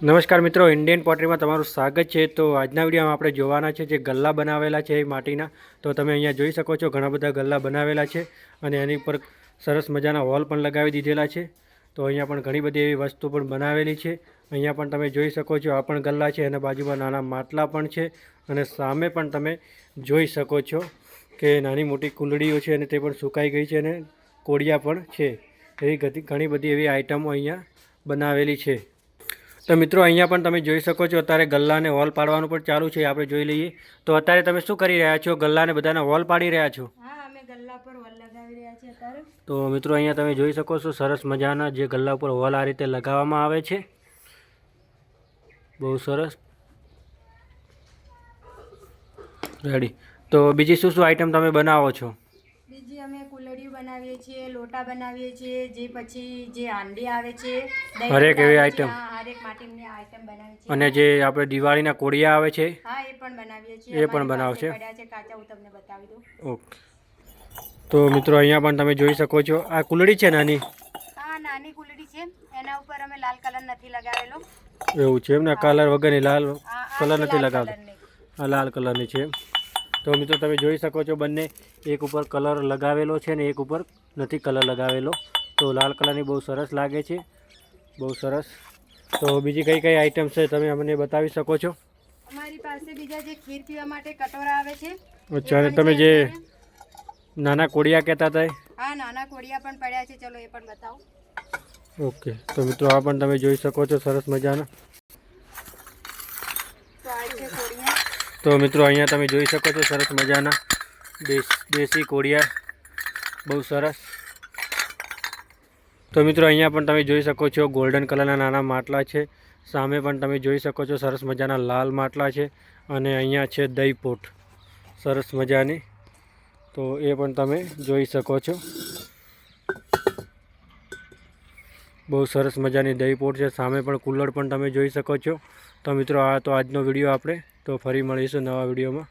નમસ્કાર મિત્રો, ઇન્ડિયન પોટરીમાં તમારું સ્વાગત છે. તો આજના વિડીયોમાં આપણે જોવાના છે જે ગલ્લા બનાવેલા છે એ માટીના. તો તમે અહીંયા જોઈ શકો છો ઘણા બધા ગલ્લા બનાવેલા છે અને એની ઉપર સરસ મજાના હોલ પણ લગાવી દીધેલા છે. તો અહીંયા પણ ઘણી બધી એવી વસ્તુ પણ બનાવેલી છે. અહીંયા પણ તમે જોઈ શકો છો આ પણ ગલ્લા છે, એના બાજુમાં નાના માટલા પણ છે અને સામે પણ તમે જોઈ શકો છો કે નાની મોટી કુંડળીઓ છે અને તે પણ સુકાઈ ગઈ છે અને કોડિયા પણ છે. એવી ઘણી બધી એવી આઇટમો અહીંયા બનાવેલી છે. તો મિત્રો અહીંયા પણ તમે જોઈ શકો છો અત્યારે ગલ્લાને હોલ પાડવાનું પણ ચાલુ છે આપણે જોઈ લઈએ. તો અત્યારે તમે શું કરી રહ્યા છો? ગલ્લાને બધાને વોલ પાડી રહ્યા છો? તો મિત્રો અહીંયા તમે જોઈ શકો છો સરસ મજાના જે ગલ્લા ઉપર હોલ આ રીતે લગાવવામાં આવે છે. બહુ સરસ. રેડી તો બીજી શું શું આઈટમ તમે બનાવો છો? બીજી અમે કુલડીયું બનાવીએ છીએ લોટા બનાવીએ છીએ જે પછી જે હાંડી આવે છે હરેક એવી. હા, હરેક માટીની આઈટમ બનાવીએ છીએ. અને જે આપણે દિવાળીના કોડિયા આવે છે હા એ પણ બનાવીએ છીએ. એ પણ. પાસે છે? કાચા હું તમને બતાવી દઉં. ઓકે. તો મિત્રો અહીંયા પણ તમે જોઈ શકો છો આ કુલડી છે નાની? હા નાની કુલડી છે. એના ઉપર અમે લાલ કલર નથી લગાવેલો. એવું છે એમને કલર વગરની લાલ કલર નથી લગાવતો. આ લાલ કલરની છે તો મિત્રો તમે જોઈ શકો છો બંને એક ઉપર કલર લગાવેલો છે ને એક ઉપર નથી કલર લગાવેલો. તો લાલ કલરની બહુ સરસ લાગે છે. બહુ સરસ. તો બીજી કઈ કઈ આઈટમ છે તમે અમને બતાવી શકો છો? અમારી પાસે બીજા જે ખીર પીવા માટે કટોરા આવે છે અચ્છા અને તમે જે નાના કોડિયા કહેતા હતા હા નાના કોડિયા પણ પડ્યા છે ચલો એ પણ બતાવો. ઓકે. તો મિત્રો આ પણ તમે જોઈ શકો છો સરસ મજાના તો આ છે કોડિયા તો મિત્રો, અહીંયા તમે જોઈ શકો છો સરસ મજાના દેશ કોડિયા બહુ સરસ. તો મિત્રો, અહીંયા પણ તમે જોઈ શકો છો ગોલ્ડન કલરના નાના માટલા છે. સામે પણ તમે જોઈ શકો છો સરસ મજાના લાલ માટલા છે અને અહીંયા છે દહીં પોટ સરસ મજાની. તો એ પણ તમે જોઈ શકો છો. બહુ સરસ મજાની દહીં પોટ છે. સામે પણ કુલ્લડ પણ તમે જોઈ શકો છો. તો મિત્રો, આ તો આજનો વીડિયો આપણે. તો ફરી મળીશું નવા વિડીયોમાં.